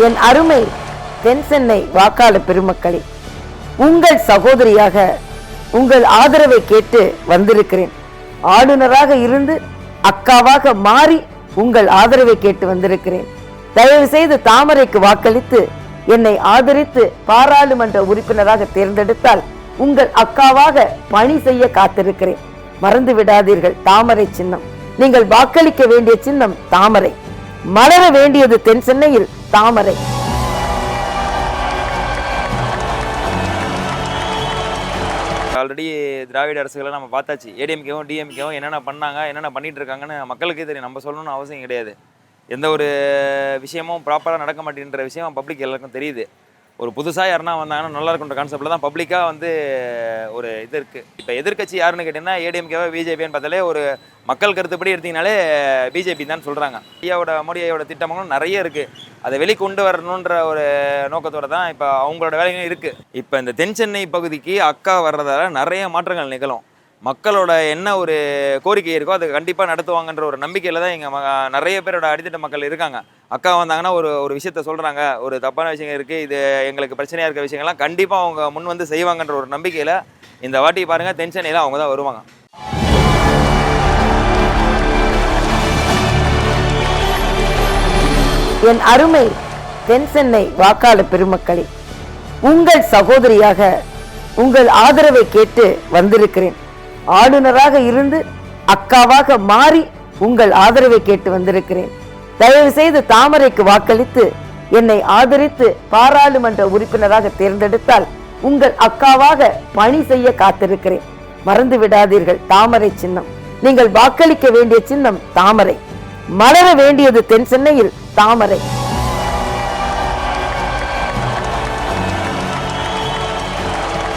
என் அருமை தென் சென்னை பெருமக்களே உங்கள் சகோதரியாக உங்கள் ஆதரவை கேட்டு வந்திருக்கிறேன். ஆளுநராக இருந்து அக்காவாக மாறி உங்கள் ஆதரவை கேட்டு வந்திருக்கிறேன். தயவு செய்து தாமரைக்கு வாக்களித்து என்னை ஆதரித்து பாராளுமன்ற உறுப்பினராக தேர்ந்தெடுத்தால் உங்கள் அக்காவாக பணி செய்ய காத்திருக்கிறேன். மறந்து விடாதீர்கள் தாமரை சின்னம். நீங்கள் வாக்களிக்க வேண்டிய சின்னம் தாமரை. மலர வேண்டியது தென் சென்னையில் தாமரை. ஆல்ரெடி திராவிட அரசுகளை நம்ம பார்த்தாச்சு. ஏடிஎம்கேவும் டிஎம்கேவும் என்னென்ன பண்ணாங்க என்னென்ன பண்ணிட்டு இருக்காங்கன்னு மக்களுக்கே தெரியும். நம்ம சொல்லணும்னு அவசியம் கிடையாது. எந்த ஒரு விஷயமும் ப்ராப்பராக நடக்க மாட்டேன்ற விஷயம் பப்ளிக் எல்லாருக்கும் தெரியுது. ஒரு புதுசாக யாருன்னா வந்தாங்கன்னா நல்லா இருக்குன்ற கான்செப்டில் தான் பப்ளிக்காக வந்து ஒரு இது இருக்குது இப்போ எதிர்க்கட்சி யாருன்னு கேட்டிங்கன்னா ஏடிஎம்கேவா பிஜேபின்னு பார்த்தாலே ஒரு மக்கள் கருத்துப்படி எடுத்தீங்கனாலே பிஜேபி தான் சொல்கிறாங்க ஐயாவோட மோடி ஐயாவோட திட்டங்களும் நிறைய இருக்குது அதை வெளிக்கொண்டு வரணுன்ற ஒரு நோக்கத்தோட தான் இப்போ அவங்களோட வேலைகளும் இருக்குது இப்போ இந்த தென் சென்னை பகுதிக்கு அக்கா வர்றதால நிறைய மாற்றங்கள் நிகழும். மக்களோட என்ன ஒரு கோரிக்கை இருக்கோ அதை கண்டிப்பாக நடத்துவாங்கன்ற ஒரு நம்பிக்கையில் தான் எங்கள் நிறைய பேரோட அடித்தட்ட மக்கள் இருக்காங்க. அக்கா வந்தாங்கன்னா ஒரு ஒரு விஷயத்த சொல்கிறாங்க ஒரு தப்பான விஷயங்கள் இருக்குது இது எங்களுக்கு பிரச்சனையாக இருக்க விஷயங்கள்லாம் கண்டிப்பாக அவங்க முன் வந்து செய்வாங்கன்ற ஒரு நம்பிக்கையில் இந்த வாட்டி பாருங்கள் தென் சென்னையில் அவங்க தான் வருவாங்க. என் அருமை தென் சென்னை வாக்காளர் பெருமக்களே உங்கள் சகோதரியாக உங்கள் ஆதரவை கேட்டு வந்திருக்கிறேன். ஆளுநராக இருந்து அக்காவாக மாறி உங்கள் ஆதரவை கேட்டு வந்திருக்கிறேன். தயவு செய்து தாமரைக்கு வாக்களித்து என்னை ஆதரித்து பாராளுமன்ற உறுப்பினராக தேர்ந்தெடுத்தால் உங்கள் அக்காவாக பணி செய்ய காத்திருக்கிறேன். மறந்து விடாதீர்கள் தாமரை சின்னம். நீங்கள் வாக்களிக்க வேண்டிய சின்னம் தாமரை. மலர வேண்டியது தென் சென்னையில் தாமரை.